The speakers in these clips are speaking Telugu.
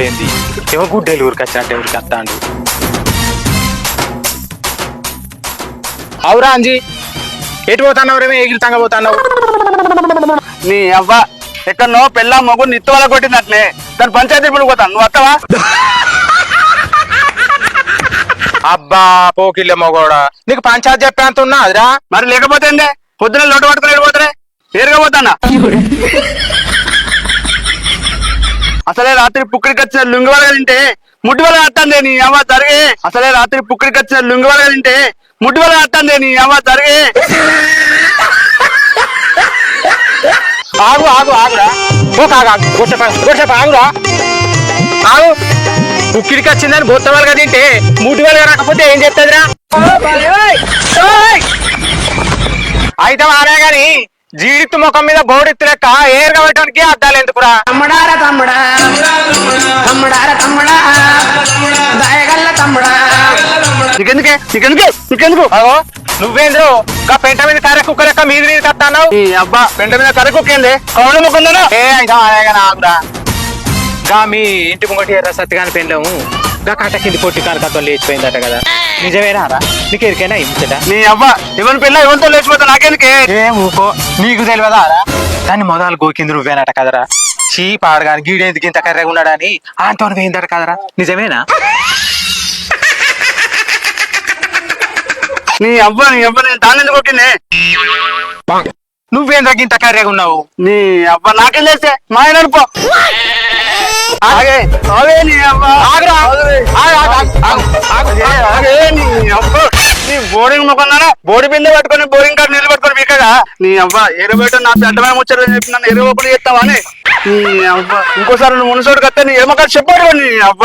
ఏంది ఏమో గుడ్డెలు ఊరికి వచ్చినట్టు ఊరికి వస్తాడు అవురా అంజీ. ఎటు పోతున్నావు రేమే ఎగిరితంగా పోతున్నావు. నీ అవ్వ ఎక్కడనో పెళ్ళ మొగ్గు నిత్తు వల్ల కొట్టినట్లే దాని పంచాయతీ ఇప్పుడు పోతాను నువ్వు వస్తావా అబ్బా పోకిళ్ళ మొగోడా. నీకు పంచాయతీ చెప్పేంత ఉన్నదిరా మరి లేకపోతే పొద్దున లోటు పట్టుకుని వెళ్ళిపోతారే ఏరుగా పోతానా? అసలే రాత్రి పుక్కడికి వచ్చిన లుంగి వలగ తింటే ముడ్డి వలగ నీ జరిగే. అసలే రాత్రి పుక్కడికి వచ్చిన లుంగి వలగ తింటే ముడ్డి వలగ నీ జరిగే. ఆగు ఆగు ఆగురా. ఓ కాగా గొట్టప గొట్టప ఆగురా. ఆగు. పుక్కిడికి వచ్చిందని బొత్త తింటే మూడు వేలు రాకపోతే ఏం చెప్తుందిరా అయితే ఆనే గాని జీడిత్తు ముఖం మీద బోడెత్తు లెక్క ఏరుగా పెట్టడానికి అద్దాలు ఎందుకురా? తమ్ముడారా తమ్ముడా. తమ్ముడా దయగల్ల తమ్ముడా. నీకెందుకే? నీకెందుకే? నీకెందుకు? అగో నువ్వేంద్రు? గా పెంట మీద కర్ర కుక్క లెక్క మీద మీద కత్తాన్నావు? నీ అబ్బా. పెంట మీద కరకొక్కింది కౌడ ముక్కుందనా? ఏ ఆగురా గా మీ ఇంటి ముంగటి ఎర్ర సత్తిగాని పెండము గా కట్ట కింది పొట్టి కనకత్వం లేచిపోయిందట కదా. నిజమేనా రా? నీకు ఎరికైనా ఇంతట నీ అవ్వ ఎవరి పిల్ల ఎవరితో లేచిపోతా నాకెందుకే? ఏ ఊకో. నీకు తెలియదా రా? దాన్ని మొదలు గోకింది నువ్వేనట కదరా? చీ పాడగాని గీడేందుకు ఇంత కర్రెగా ఉన్నాడని? ఆంటోని పోయిందట కదరా? నిజమేనా? నీ అవ్వ నీ అవ్వ నేను దాన్ని ఎందుకు కొట్టింది? నువ్వేంద్ర ఇంత కర్రెగా ఉన్నావు? నీ అవ్వ నాకేం చేస్తే? మా ఆయన అనుకో. ఆగే ఆగే నీ అవ్వ. ఆగురా. ఆగే, ఆగే నీ అవ్వ. నీ బోరింగ్ మొక్కన్నారా బోడి బిందె పట్టుకొని బోరింగ్ కాడ నీళ్ళు పట్టుకొని మీకగా నీ అవ్వ ఎరుబెట్ట నా పెద్దమైన ముచ్చట చెప్పి నన్ను ఎరువు ఒకటి చేస్తావా అని. నీ అవ్వ ఇంకోసారి నువ్వు మునసోడు కత్తే నీ ఏమొకటి చెప్పాడు నీ అవ్వ.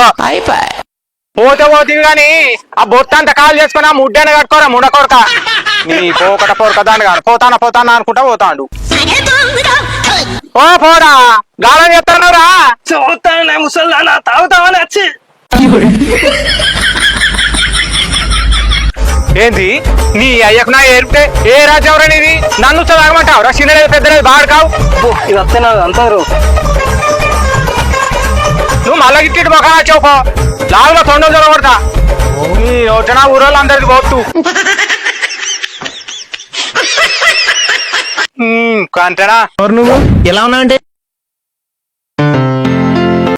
పోతే పోతుంది గాని ఆ బొత్త అంత కాల్ చేసుకుని ఆ ముడ్డని కట్టుకోరా ముడ కొరక నీ పోకట పొరక దాన్ని కాదు. పోతానా పోతానా అనుకుంటా పోతాడు. ఓ పోరా. గాలం చేస్తాను రా చూస్తాను ముసల్దానా వచ్చి ఏంది? నీ అయ్యకు నా ఏర్పితే ఏ రాజ్యం నీది నన్ను చదవమంటావు? రా చిన్నది పెద్దది బాడుకావు ఇది వస్తే నాకు అంటారు నువ్వు మళ్ళా గిట్టి మొఖం వచ్చావు లావులో తొండలు చదవడతా నీ వచ్చిన ఊరోళ్ళు అందరికి పోతు కంటేనా ఎవరు నువ్వు? ఎలా ఉన్నా అంటే